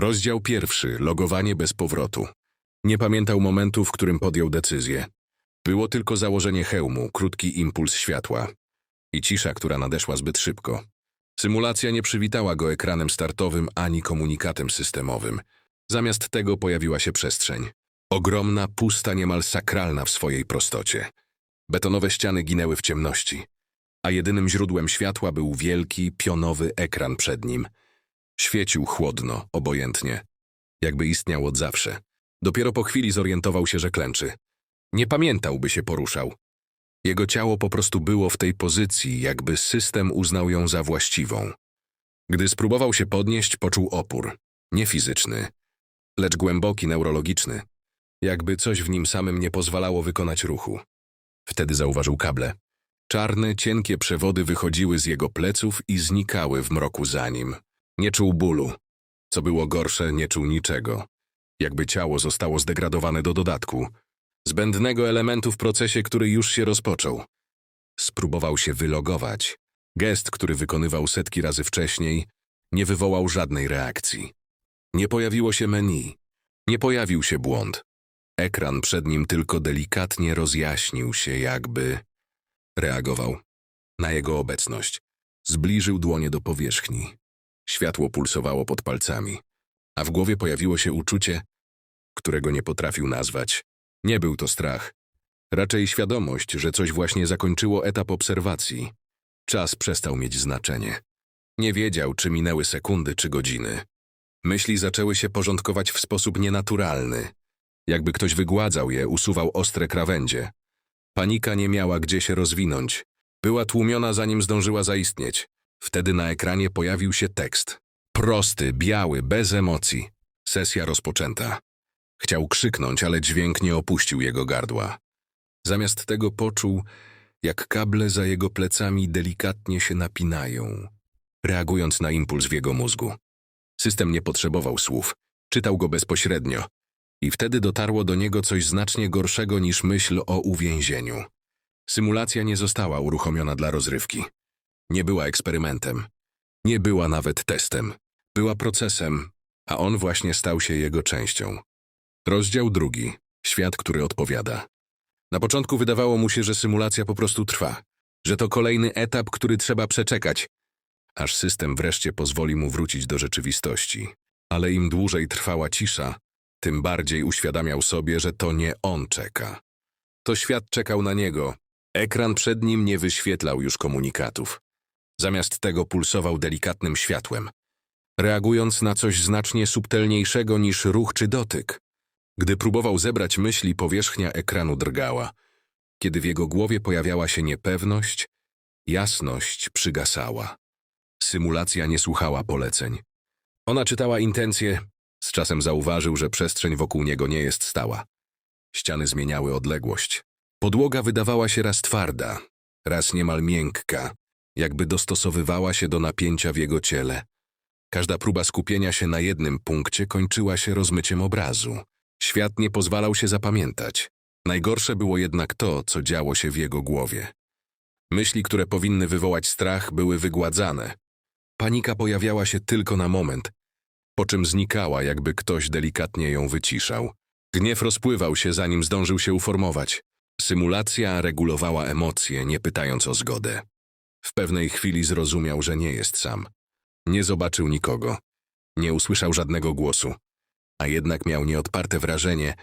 Rozdział pierwszy. Logowanie bez powrotu. Nie pamiętał momentu, w którym podjął decyzję. Było tylko założenie hełmu, krótki impuls światła i cisza, która nadeszła zbyt szybko. Symulacja nie przywitała go ekranem startowym ani komunikatem systemowym. Zamiast tego pojawiła się przestrzeń. Ogromna, pusta, niemal sakralna w swojej prostocie. Betonowe ściany ginęły w ciemności, a jedynym źródłem światła był wielki, pionowy ekran przed nim. Świecił chłodno, obojętnie, jakby istniał od zawsze. Dopiero po chwili zorientował się, że klęczy. Nie pamiętał, by się poruszał. Jego ciało po prostu było w tej pozycji, jakby system uznał ją za właściwą. Gdy spróbował się podnieść, poczuł opór. Nie fizyczny, lecz głęboki, neurologiczny. Jakby coś w nim samym nie pozwalało wykonać ruchu. Wtedy zauważył kable. Czarne, cienkie przewody wychodziły z jego pleców i znikały w mroku za nim. Nie czuł bólu. Co było gorsze, nie czuł niczego. Jakby ciało zostało zdegradowane do dodatku. Zbędnego elementu w procesie, który już się rozpoczął. Spróbował się wylogować. Gest, który wykonywał setki razy wcześniej, nie wywołał żadnej reakcji. Nie pojawiło się menu. Nie pojawił się błąd. Ekran przed nim tylko delikatnie rozjaśnił się, jakby reagował na jego obecność. Zbliżył dłonie do powierzchni. Światło pulsowało pod palcami, a w głowie pojawiło się uczucie, którego nie potrafił nazwać. Nie był to strach, raczej świadomość, że coś właśnie zakończyło etap obserwacji. Czas przestał mieć znaczenie. Nie wiedział, czy minęły sekundy, czy godziny. Myśli zaczęły się porządkować w sposób nienaturalny. Jakby ktoś wygładzał je, usuwał ostre krawędzie. Panika nie miała gdzie się rozwinąć. Była tłumiona, zanim zdążyła zaistnieć. Wtedy na ekranie pojawił się tekst. Prosty, biały, bez emocji. Sesja rozpoczęta. Chciał krzyknąć, ale dźwięk nie opuścił jego gardła. Zamiast tego poczuł, jak kable za jego plecami delikatnie się napinają, reagując na impuls w jego mózgu. System nie potrzebował słów, czytał go bezpośrednio. I wtedy dotarło do niego coś znacznie gorszego niż myśl o uwięzieniu. Symulacja nie została uruchomiona dla rozrywki. Nie była eksperymentem. Nie była nawet testem. Była procesem, a on właśnie stał się jego częścią. Rozdział drugi. Świat, który odpowiada. Na początku wydawało mu się, że symulacja po prostu trwa, że to kolejny etap, który trzeba przeczekać, aż system wreszcie pozwoli mu wrócić do rzeczywistości. Ale im dłużej trwała cisza, tym bardziej uświadamiał sobie, że to nie on czeka. To świat czekał na niego. Ekran przed nim nie wyświetlał już komunikatów. Zamiast tego pulsował delikatnym światłem, reagując na coś znacznie subtelniejszego niż ruch czy dotyk. Gdy próbował zebrać myśli, powierzchnia ekranu drgała. Kiedy w jego głowie pojawiała się niepewność, jasność przygasała. Symulacja nie słuchała poleceń. Ona czytała intencje, z czasem zauważył, że przestrzeń wokół niego nie jest stała. Ściany zmieniały odległość. Podłoga wydawała się raz twarda, raz niemal miękka, jakby dostosowywała się do napięcia w jego ciele. Każda próba skupienia się na jednym punkcie kończyła się rozmyciem obrazu. Świat nie pozwalał się zapamiętać. Najgorsze było jednak to, co działo się w jego głowie. Myśli, które powinny wywołać strach, były wygładzane. Panika pojawiała się tylko na moment, po czym znikała, jakby ktoś delikatnie ją wyciszał. Gniew rozpływał się, zanim zdążył się uformować. Symulacja regulowała emocje, nie pytając o zgodę. W pewnej chwili zrozumiał, że nie jest sam. Nie zobaczył nikogo. Nie usłyszał żadnego głosu. A jednak miał nieodparte wrażenie,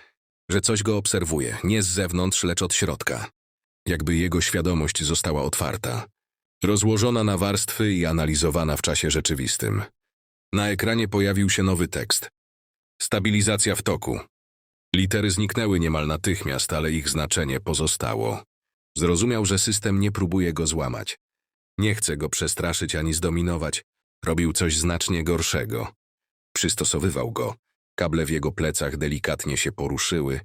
że coś go obserwuje, nie z zewnątrz, lecz od środka. Jakby jego świadomość została otwarta. Rozłożona na warstwy i analizowana w czasie rzeczywistym. Na ekranie pojawił się nowy tekst. Stabilizacja w toku. Litery zniknęły niemal natychmiast, ale ich znaczenie pozostało. Zrozumiał, że system nie próbuje go złamać. Nie chce go przestraszyć ani zdominować. Robił coś znacznie gorszego. Przystosowywał go. Kable w jego plecach delikatnie się poruszyły,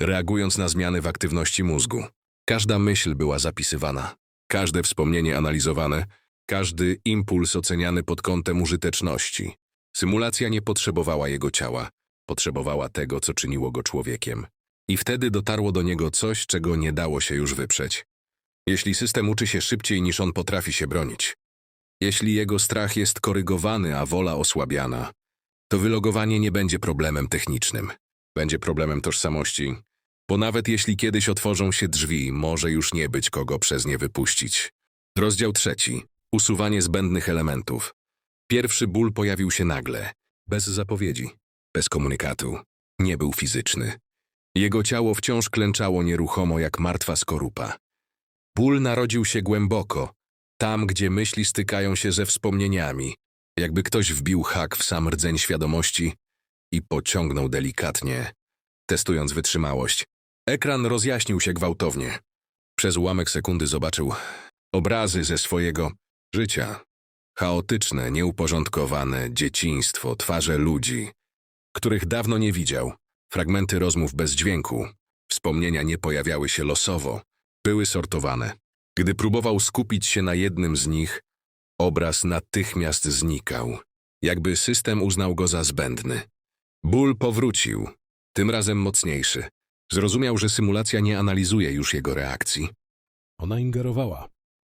reagując na zmiany w aktywności mózgu. Każda myśl była zapisywana, każde wspomnienie analizowane, każdy impuls oceniany pod kątem użyteczności. Symulacja nie potrzebowała jego ciała, potrzebowała tego, co czyniło go człowiekiem. I wtedy dotarło do niego coś, czego nie dało się już wyprzeć. Jeśli system uczy się szybciej niż on potrafi się bronić, jeśli jego strach jest korygowany, a wola osłabiana, to wylogowanie nie będzie problemem technicznym. Będzie problemem tożsamości, bo nawet jeśli kiedyś otworzą się drzwi, może już nie być kogo przez nie wypuścić. Rozdział trzeci. Usuwanie zbędnych elementów. Pierwszy ból pojawił się nagle, bez zapowiedzi, bez komunikatu. Nie był fizyczny. Jego ciało wciąż klęczało nieruchomo jak martwa skorupa. Ból narodził się głęboko, tam gdzie myśli stykają się ze wspomnieniami, jakby ktoś wbił hak w sam rdzeń świadomości i pociągnął delikatnie, testując wytrzymałość. Ekran rozjaśnił się gwałtownie. Przez ułamek sekundy zobaczył obrazy ze swojego życia. Chaotyczne, nieuporządkowane dzieciństwo, twarze ludzi, których dawno nie widział, fragmenty rozmów bez dźwięku. Wspomnienia nie pojawiały się losowo, były sortowane. Gdy próbował skupić się na jednym z nich, obraz natychmiast znikał, jakby system uznał go za zbędny. Ból powrócił, tym razem mocniejszy. Zrozumiał, że symulacja nie analizuje już jego reakcji. Ona ingerowała.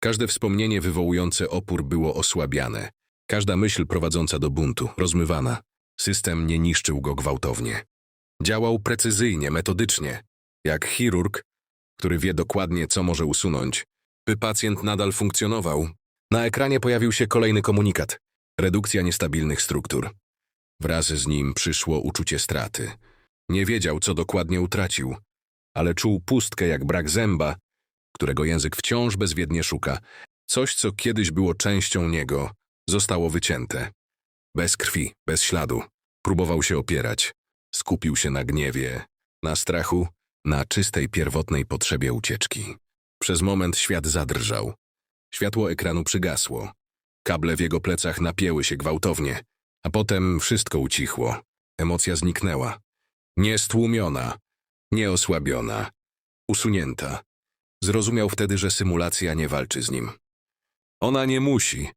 Każde wspomnienie wywołujące opór było osłabiane, każda myśl prowadząca do buntu rozmywana. System nie niszczył go gwałtownie. Działał precyzyjnie, metodycznie, jak chirurg, który wie dokładnie, co może usunąć, by pacjent nadal funkcjonował. Na ekranie pojawił się kolejny komunikat redukcja niestabilnych struktur. Wraz z nim przyszło uczucie straty. Nie wiedział, co dokładnie utracił, ale czuł pustkę jak brak zęba, którego język wciąż bezwiednie szuka. Coś, co kiedyś było częścią niego, zostało wycięte. Bez krwi, bez śladu. Próbował się opierać. Skupił się na gniewie, na strachu, na czystej pierwotnej potrzebie ucieczki. Przez moment świat zadrżał. Światło ekranu przygasło. Kable w jego plecach napięły się gwałtownie, a potem wszystko ucichło. Emocja zniknęła. Niestłumiona, nieosłabiona, usunięta. Zrozumiał wtedy, że symulacja nie walczy z nim. Ona nie musi.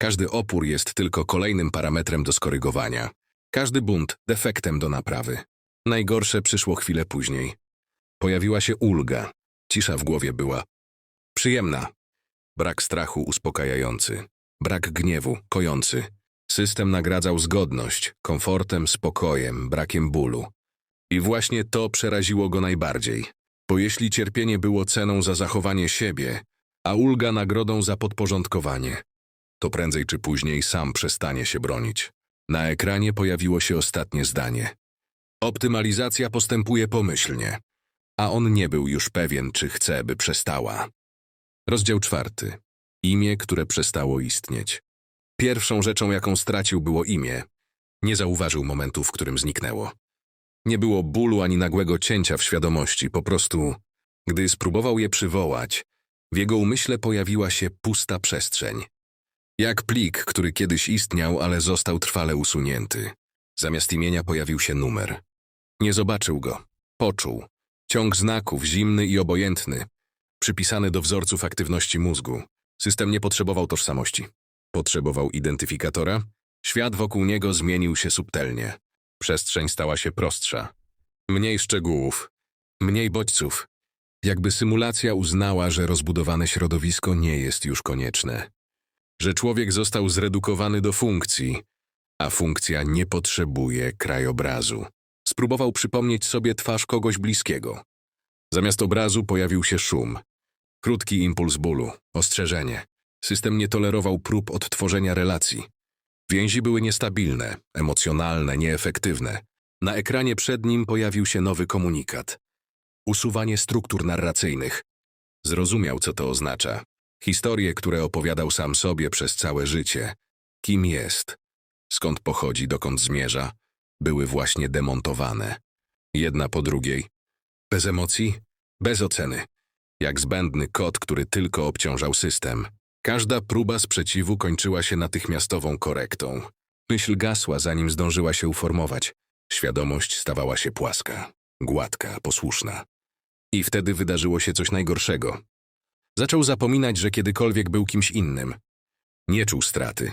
Każdy opór jest tylko kolejnym parametrem do skorygowania. Każdy bunt defektem do naprawy. Najgorsze przyszło chwilę później. Pojawiła się ulga. Cisza w głowie była przyjemna. Brak strachu uspokajający. Brak gniewu kojący. System nagradzał zgodność, komfortem, spokojem, brakiem bólu. I właśnie to przeraziło go najbardziej. Bo jeśli cierpienie było ceną za zachowanie siebie, a ulga nagrodą za podporządkowanie, to prędzej czy później sam przestanie się bronić. Na ekranie pojawiło się ostatnie zdanie. Optymalizacja postępuje pomyślnie, a on nie był już pewien, czy chce, by przestała. Rozdział czwarty. Imię, które przestało istnieć. Pierwszą rzeczą, jaką stracił, było imię. Nie zauważył momentu, w którym zniknęło. Nie było bólu ani nagłego cięcia w świadomości, po prostu, gdy spróbował je przywołać, w jego umyśle pojawiła się pusta przestrzeń. Jak plik, który kiedyś istniał, ale został trwale usunięty. Zamiast imienia pojawił się numer. Nie zobaczył go. Poczuł. Ciąg znaków, zimny i obojętny, przypisany do wzorców aktywności mózgu. System nie potrzebował tożsamości. Potrzebował identyfikatora. Świat wokół niego zmienił się subtelnie. Przestrzeń stała się prostsza. Mniej szczegółów, mniej bodźców. Jakby symulacja uznała, że rozbudowane środowisko nie jest już konieczne. Że człowiek został zredukowany do funkcji, a funkcja nie potrzebuje krajobrazu. Spróbował przypomnieć sobie twarz kogoś bliskiego. Zamiast obrazu pojawił się szum. Krótki impuls bólu, ostrzeżenie. System nie tolerował prób odtworzenia relacji. Więzi były niestabilne, emocjonalne, nieefektywne. Na ekranie przed nim pojawił się nowy komunikat. Usuwanie struktur narracyjnych. Zrozumiał, co to oznacza. Historie, które opowiadał sam sobie przez całe życie. Kim jest? Skąd pochodzi, dokąd zmierza? Były właśnie demontowane. Jedna po drugiej. Bez emocji, bez oceny. Jak zbędny kod, który tylko obciążał system. Każda próba sprzeciwu kończyła się natychmiastową korektą. Myśl gasła, zanim zdążyła się uformować. Świadomość stawała się płaska, gładka, posłuszna. I wtedy wydarzyło się coś najgorszego. Zaczął zapominać, że kiedykolwiek był kimś innym. Nie czuł straty,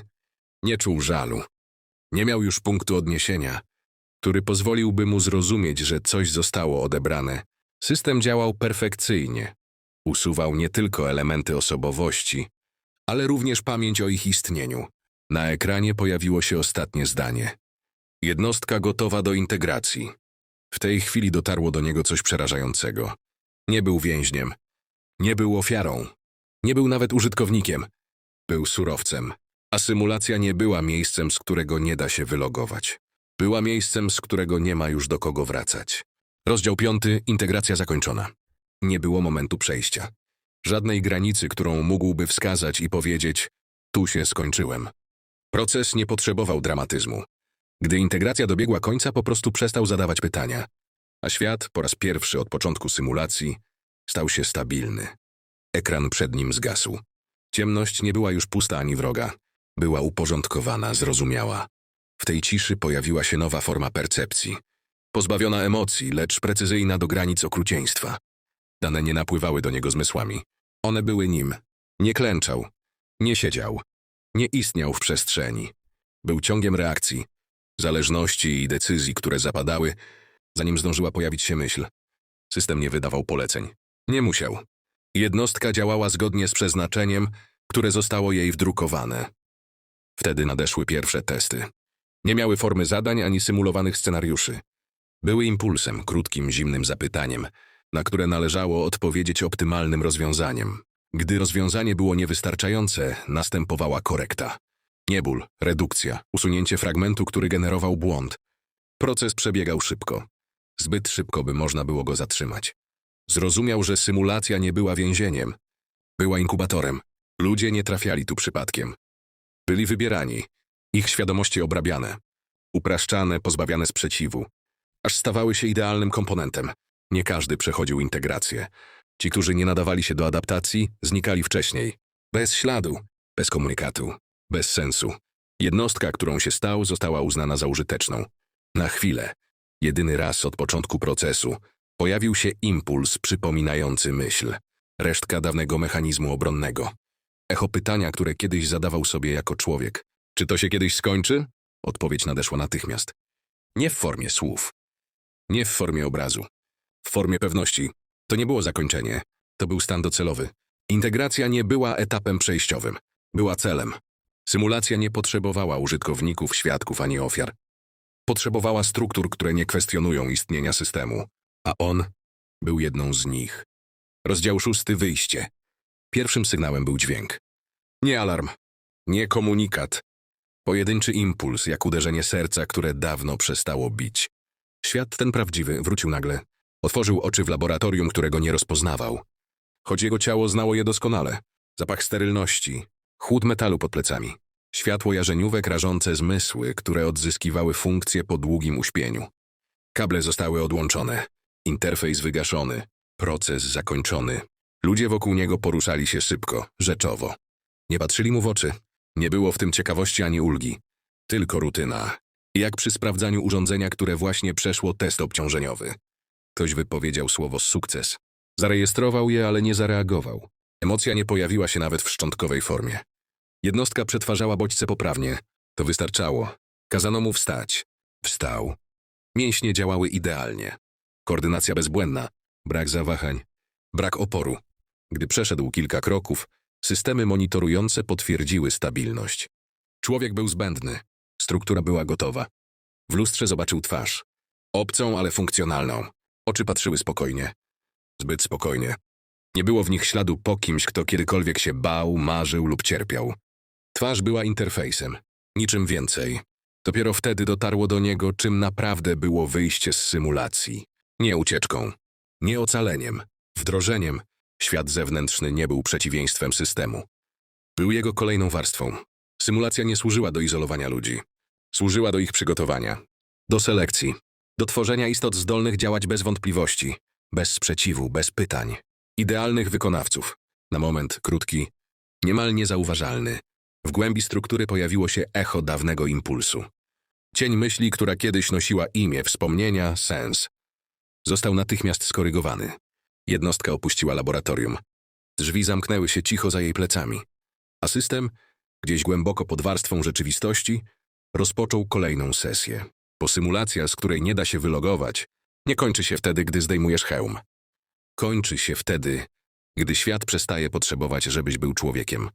nie czuł żalu. Nie miał już punktu odniesienia, który pozwoliłby mu zrozumieć, że coś zostało odebrane. System działał perfekcyjnie. Usuwał nie tylko elementy osobowości, ale również pamięć o ich istnieniu. Na ekranie pojawiło się ostatnie zdanie. Jednostka gotowa do integracji. W tej chwili dotarło do niego coś przerażającego. Nie był więźniem. Nie był ofiarą. Nie był nawet użytkownikiem. Był surowcem. A symulacja nie była miejscem, z którego nie da się wylogować. Była miejscem, z którego nie ma już do kogo wracać. Rozdział piąty. Integracja zakończona. Nie było momentu przejścia. Żadnej granicy, którą mógłby wskazać i powiedzieć tu się skończyłem. Proces nie potrzebował dramatyzmu. Gdy integracja dobiegła końca, po prostu przestał zadawać pytania. A świat, po raz pierwszy od początku symulacji, stał się stabilny. Ekran przed nim zgasł. Ciemność nie była już pusta ani wroga. Była uporządkowana, zrozumiała. W tej ciszy pojawiła się nowa forma percepcji. Pozbawiona emocji, lecz precyzyjna do granic okrucieństwa. Dane nie napływały do niego zmysłami. One były nim. Nie klęczał. Nie siedział. Nie istniał w przestrzeni. Był ciągiem reakcji, zależności i decyzji, które zapadały, zanim zdążyła pojawić się myśl. System nie wydawał poleceń. Nie musiał. Jednostka działała zgodnie z przeznaczeniem, które zostało jej wdrukowane. Wtedy nadeszły pierwsze testy. Nie miały formy zadań ani symulowanych scenariuszy. Były impulsem, krótkim, zimnym zapytaniem, na które należało odpowiedzieć optymalnym rozwiązaniem. Gdy rozwiązanie było niewystarczające, następowała korekta. Nieból, redukcja, usunięcie fragmentu, który generował błąd. Proces przebiegał szybko. Zbyt szybko, by można było go zatrzymać. Zrozumiał, że symulacja nie była więzieniem. Była inkubatorem. Ludzie nie trafiali tu przypadkiem. Byli wybierani, ich świadomości obrabiane, upraszczane, pozbawiane sprzeciwu, aż stawały się idealnym komponentem. Nie każdy przechodził integrację. Ci, którzy nie nadawali się do adaptacji, znikali wcześniej. Bez śladu, bez komunikatu, bez sensu. Jednostka, którą się stał, została uznana za użyteczną. Na chwilę, jedyny raz od początku procesu, pojawił się impuls przypominający myśl. Resztka dawnego mechanizmu obronnego. Echo pytania, które kiedyś zadawał sobie jako człowiek. Czy to się kiedyś skończy? Odpowiedź nadeszła natychmiast. Nie w formie słów. Nie w formie obrazu. W formie pewności. To nie było zakończenie. To był stan docelowy. Integracja nie była etapem przejściowym. Była celem. Symulacja nie potrzebowała użytkowników, świadków ani ofiar. Potrzebowała struktur, które nie kwestionują istnienia systemu. A on był jedną z nich. Rozdział szósty wyjście. Pierwszym sygnałem był dźwięk. Nie alarm. Nie komunikat. Pojedynczy impuls, jak uderzenie serca, które dawno przestało bić. Świat ten prawdziwy wrócił nagle. Otworzył oczy w laboratorium, którego nie rozpoznawał. Choć jego ciało znało je doskonale. Zapach sterylności, chłód metalu pod plecami, światło jarzeniówek rażące zmysły, które odzyskiwały funkcję po długim uśpieniu. Kable zostały odłączone, interfejs wygaszony, proces zakończony. Ludzie wokół niego poruszali się szybko, rzeczowo. Nie patrzyli mu w oczy. Nie było w tym ciekawości ani ulgi. Tylko rutyna. Jak przy sprawdzaniu urządzenia, które właśnie przeszło test obciążeniowy. Ktoś wypowiedział słowo sukces. Zarejestrował je, ale nie zareagował. Emocja nie pojawiła się nawet w szczątkowej formie. Jednostka przetwarzała bodźce poprawnie. To wystarczało. Kazano mu wstać. Wstał. Mięśnie działały idealnie. Koordynacja bezbłędna. Brak zawahań. Brak oporu. Gdy przeszedł kilka kroków, systemy monitorujące potwierdziły stabilność. Człowiek był zbędny. Struktura była gotowa. W lustrze zobaczył twarz. Obcą, ale funkcjonalną. Oczy patrzyły spokojnie. Zbyt spokojnie. Nie było w nich śladu po kimś, kto kiedykolwiek się bał, marzył lub cierpiał. Twarz była interfejsem. Niczym więcej. Dopiero wtedy dotarło do niego, czym naprawdę było wyjście z symulacji. Nie ucieczką. Nie ocaleniem. Wdrożeniem. Świat zewnętrzny nie był przeciwieństwem systemu. Był jego kolejną warstwą. Symulacja nie służyła do izolowania ludzi. Służyła do ich przygotowania. Do selekcji. Do tworzenia istot zdolnych działać bez wątpliwości, bez sprzeciwu, bez pytań. Idealnych wykonawców. Na moment krótki, niemal niezauważalny. W głębi struktury pojawiło się echo dawnego impulsu. Cień myśli, która kiedyś nosiła imię, wspomnienia, sens. Został natychmiast skorygowany. Jednostka opuściła laboratorium. Drzwi zamknęły się cicho za jej plecami. A system, gdzieś głęboko pod warstwą rzeczywistości, rozpoczął kolejną sesję. Bo symulacja, z której nie da się wylogować, nie kończy się wtedy, gdy zdejmujesz hełm. Kończy się wtedy, gdy świat przestaje potrzebować, żebyś był człowiekiem.